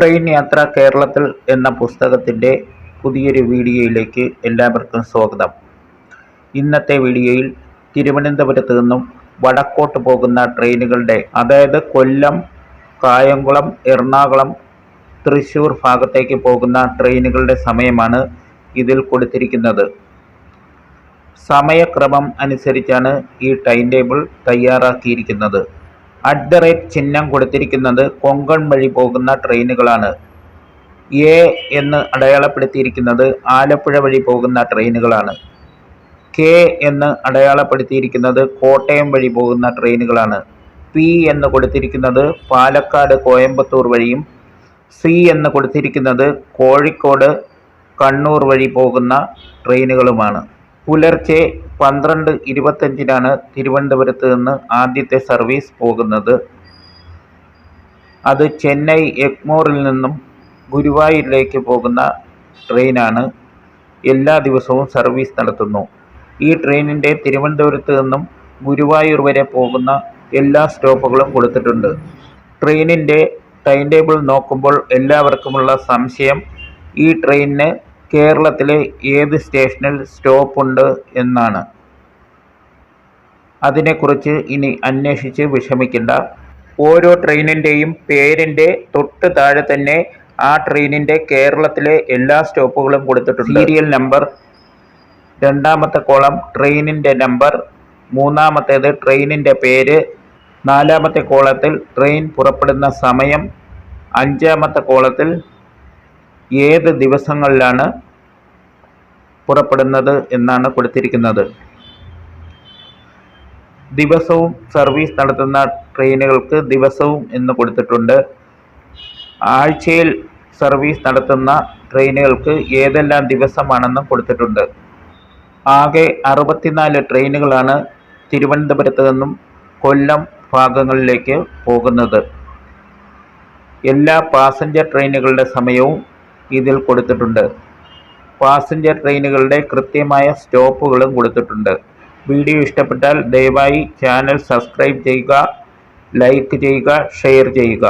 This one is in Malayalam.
ട്രെയിൻ യാത്ര കേരളത്തിൽ എന്ന പുസ്തകത്തിന്റെ പുതിയൊരു വീഡിയോയിലേക്ക് എല്ലാവർക്കും സ്വാഗതം. ഇന്നത്തെ വീഡിയോയിൽ തിരുവനന്തപുരത്ത് നിന്നും വടക്കോട്ട് പോകുന്ന ട്രെയിനുകളുടെ അതായത് കൊല്ലം കായംകുളം എറണാകുളം തൃശ്ശൂർ ഭാഗത്തേക്ക് പോകുന്ന ട്രെയിനുകളുടെ സമയമാണ് ഇതിൽ കൊടുത്തിരിക്കുന്നത്. സമയക്രമം അനുസരിച്ചാണ് ഈ ടൈം ടേബിൾ തയ്യാറാക്കിയിരിക്കുന്നത്. അറ്റ് ദ റേറ്റ് ചിഹ്നം കൊടുത്തിരിക്കുന്നത് കൊങ്കൺ വഴി പോകുന്ന ട്രെയിനുകളാണ്. എ എന്ന് അടയാളപ്പെടുത്തിയിരിക്കുന്നത് ആലപ്പുഴ വഴി പോകുന്ന ട്രെയിനുകളാണ്. കെ എന്ന് അടയാളപ്പെടുത്തിയിരിക്കുന്നത് കോട്ടയം വഴി പോകുന്ന ട്രെയിനുകളാണ്. പി എന്ന് കൊടുത്തിരിക്കുന്നത് പാലക്കാട് കോയമ്പത്തൂർ വഴിയും സി എന്ന് കൊടുത്തിരിക്കുന്നത് കോഴിക്കോട് കണ്ണൂർ വഴി പോകുന്ന ട്രെയിനുകളുമാണ്. പുലർച്ചെ പന്ത്രണ്ട് ഇരുപത്തഞ്ചിനാണ് തിരുവനന്തപുരത്ത് നിന്ന് ആദ്യത്തെ സർവീസ് പോകുന്നത്. അത് ചെന്നൈ എഗ്മോറിൽ നിന്നും ഗുരുവായൂരിലേക്ക് പോകുന്ന ട്രെയിനാണ്. എല്ലാ ദിവസവും സർവീസ് നടത്തുന്നു. ഈ ട്രെയിനിന്റെ തിരുവനന്തപുരത്ത് നിന്നും ഗുരുവായൂർ വരെ പോകുന്ന എല്ലാ സ്റ്റോപ്പുകളും കൊടുത്തിട്ടുണ്ട്. ട്രെയിനിന്റെ ടൈം ടേബിൾ നോക്കുമ്പോൾ എല്ലാവർക്കുമുള്ള സംശയം ഈ ട്രെയിനിന് കേരളത്തിലെ ഏത് സ്റ്റേഷനിൽ സ്റ്റോപ്പുണ്ട് എന്നാണ്. അതിനെക്കുറിച്ച് ഇനി അന്വേഷിച്ച് വിഷമിക്കേണ്ട. ഓരോ ട്രെയിനിന്റെയും പേരിന്റെ തൊട്ട് താഴെ തന്നെ ആ ട്രെയിനിന്റെ കേരളത്തിലെ എല്ലാ സ്റ്റോപ്പുകളും കൊടുത്തിട്ടുണ്ട്. സീരിയൽ നമ്പർ രണ്ടാമത്തെ കോളം ട്രെയിനിന്റെ നമ്പർ. മൂന്നാമത്തേത് ട്രെയിനിന്റെ പേര്. നാലാമത്തെ കോളത്തിൽ ട്രെയിൻ പുറപ്പെടുന്ന സമയം. അഞ്ചാമത്തെ കോളത്തിൽ ഏത് ദിവസങ്ങളിലാണ് പുറപ്പെടുന്നത് എന്നാണ് കൊടുത്തിരിക്കുന്നത്. ദിവസവും സർവീസ് നടത്തുന്ന ട്രെയിനുകൾക്ക് ദിവസവും എന്ന് കൊടുത്തിട്ടുണ്ട്. ആഴ്ചയിൽ സർവീസ് നടത്തുന്ന ട്രെയിനുകൾക്ക് ഏതെല്ലാം ദിവസമാണെന്നും കൊടുത്തിട്ടുണ്ട്. ആകെ അറുപത്തിനാല് ട്രെയിനുകളാണ് തിരുവനന്തപുരത്ത് നിന്നും കൊല്ലം ഭാഗങ്ങളിലേക്ക് പോകുന്നത്. എല്ലാ പാസഞ്ചർ ട്രെയിനുകളുടെ സമയവും ഇതിൽ കൊടുത്തിട്ടുണ്ട്. പാസഞ്ചർ ട്രെയിനുകളുടെ കൃത്യമായ സ്റ്റോപ്പുകളും കൊടുത്തിട്ടുണ്ട്. വീഡിയോ ഇഷ്ടപ്പെട്ടാൽ ദയവായി ചാനൽ സബ്സ്ക്രൈബ് ചെയ്യുക ലൈക്ക് ചെയ്യുക ഷെയർ ചെയ്യുക